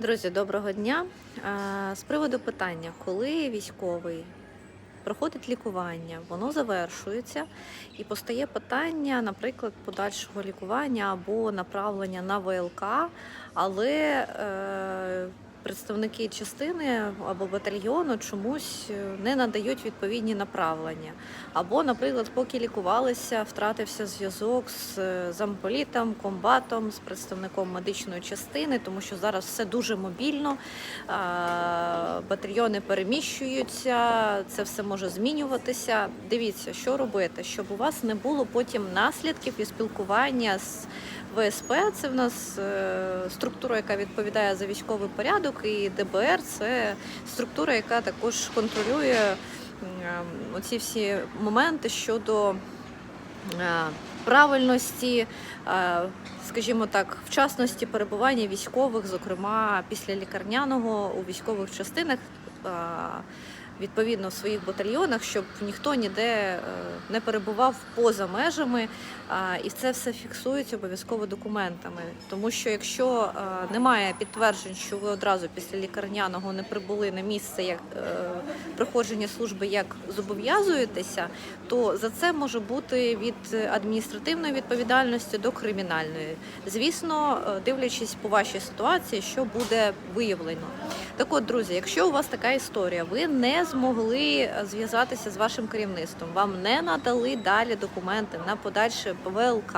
Друзі, доброго дня. Е, З приводу питання, коли військовий проходить лікування, воно завершується і постає питання, наприклад, подальшого лікування або направлення на ВЛК, але е, представники частини або батальйону чомусь е, не надають відповідні направлення. Або, наприклад, поки лікувалися, втратився зв'язок з е, замполітом, комбатом, з представником медичної частини, тому що зараз все дуже мобільно, батальйони переміщуються, це все може змінюватися. Дивіться, що робити, щоб у вас не було потім наслідків і спілкування з ВСП. Це в нас е, структура, яка відповідає за військовий порядок, і ДБР це структура, яка також контролює оці всі моменти щодо е, правильності, е, скажімо так, вчасності перебування військових, зокрема після лікарняного у військових частинах. Відповідно в своїх батальйонах, щоб ніхто ніде е, не перебував поза межами, і це все фіксується обов'язково документами. Тому що якщо е, немає підтверджень, що ви одразу після лікарняного не прибули на місце як е, проходження служби, як зобов'язуєтеся, то за це може бути від адміністративної відповідальності до кримінальної. Звісно, дивлячись по вашій ситуації, що буде виявлено. Так от, друзі, якщо у вас така історія, ви не змогли е, зв'язатися з вашим керівництвом, вам не надали далі документи на подальше ВЛК.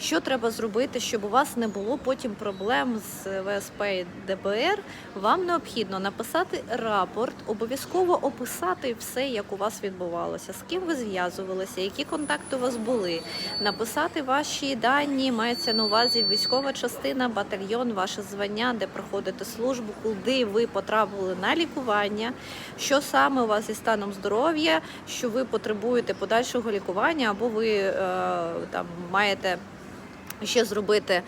Що треба зробити, щоб у вас не було потім проблем з ВСП і ДБР? Вам необхідно написати рапорт, обов'язково описати все, як у вас відбувалося, з ким ви зв'язувалися, які контакти у вас були, написати ваші дані, мається на увазі військова частина, батальйон, ваше звання, де проходите службу, куди ви потрапили на лікування, що саме у вас зі станом здоров'я, що ви потребуєте подальшого лікування, або ви е, там маєте ще зробити.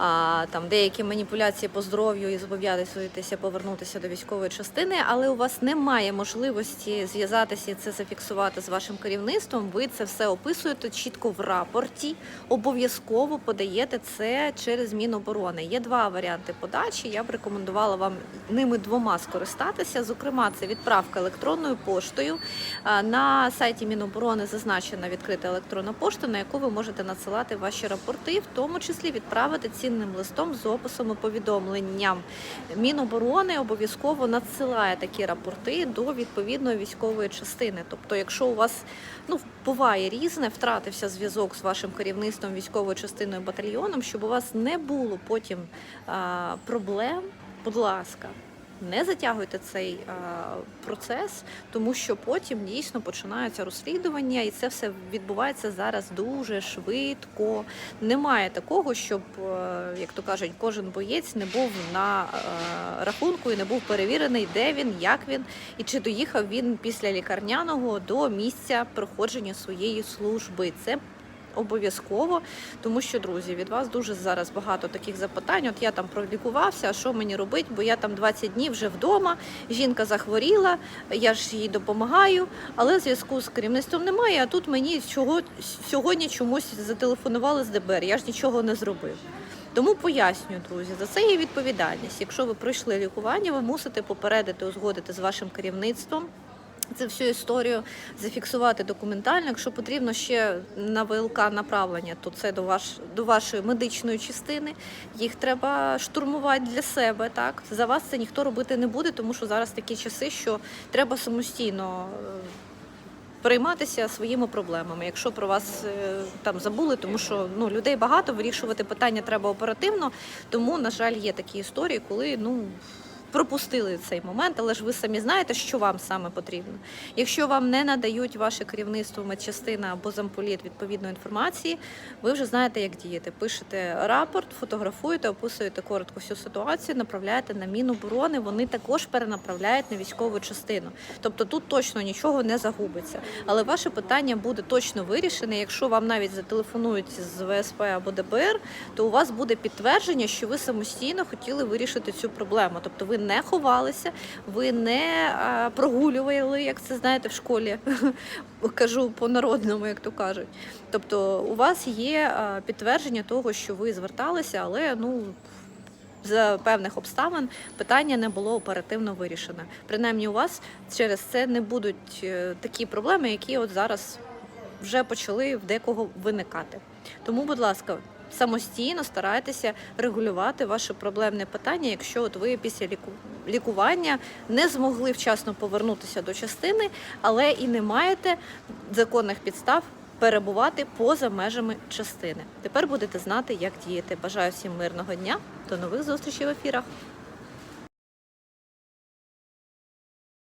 А, там деякі маніпуляції по здоров'ю і зобов'язуєтеся повернутися до військової частини, але у вас немає можливості зв'язатися і це зафіксувати з вашим керівництвом. Ви це все описуєте чітко в рапорті. Обов'язково подаєте це через Міноборони. Є два варіанти подачі. Я б рекомендувала вам ними двома скористатися. Зокрема, це відправка електронною поштою. На сайті Міноборони зазначена відкрита електронна пошта, на яку ви можете надсилати ваші рапорти, в тому числі відправити цінним листом з описом і повідомленням. Міноборони обов'язково надсилає такі рапорти до відповідної військової частини. Тобто, якщо у вас ну буває різне, втратився зв'язок з вашим керівництвом військовою частиною батальйоном, щоб у вас не було потім а, проблем, будь ласка. Не затягуйте цей а, процес, тому що потім дійсно починаються розслідування, і це все відбувається зараз дуже швидко. Немає такого, щоб, е, як то кажуть, кожен боєць не був на е, рахунку і не був перевірений, де він, як він і чи доїхав він після лікарняного до місця проходження своєї служби. Це Обов'язково, тому що друзі, від вас дуже зараз багато таких запитань. От я там пролікувався, а що мені робити? Бо я там 20 днів вже вдома. Жінка захворіла, я ж їй допомагаю, але зв'язку з керівництвом немає. А тут мені чого сьогодні чомусь зателефонували з ДБР. Я ж нічого не зробив. Тому пояснюю, друзі, за це є відповідальність. Якщо ви пройшли лікування, ви мусите попередити, узгодити з вашим керівництвом. Це всю історію зафіксувати документально. Якщо потрібно ще на ВЛК направлення, то це до ваш до вашої медичної частини. Їх треба штурмувати для себе. Так за вас це ніхто робити не буде, тому що зараз такі часи, що треба самостійно. е, Перейматися своїми проблемами, якщо про вас е, там забули, тому що ну людей багато, вирішувати питання треба оперативно. Тому, на жаль, є такі історії, коли ну пропустили цей момент, але ж ви самі знаєте, що вам саме потрібно. Якщо вам не надають ваше керівництво, медчастина або замполіт відповідної інформації, ви вже знаєте, як діяти. Пишете рапорт, фотографуєте, описуєте коротко всю ситуацію, направляєте на Міноборони. Вони також перенаправляють на військову частину. Тобто тут точно нічого не загубиться. Але ваше питання буде точно вирішене. Якщо вам навіть зателефонують з ВСП або ДБР, то у вас буде підтвердження, що ви самостійно хотіли вирішити цю проблему. Тобто ви не ховалися, ви не прогулювали, як це знаєте в школі. Кажу по-народному, як то кажуть. Тобто, у вас є підтвердження того, що ви зверталися, але ну з певних обставин питання не було оперативно вирішено. Принаймні, у вас через це не будуть е, такі проблеми, які от зараз вже почали в декого виникати. Тому, будь ласка, самостійно старайтеся регулювати ваше проблемне питання, якщо от ви після ліку... лікування не змогли вчасно повернутися до частини, але і не маєте законних підстав перебувати поза межами частини. Тепер будете знати, як діяти. Бажаю всім мирного дня. До нових зустрічей в ефірах.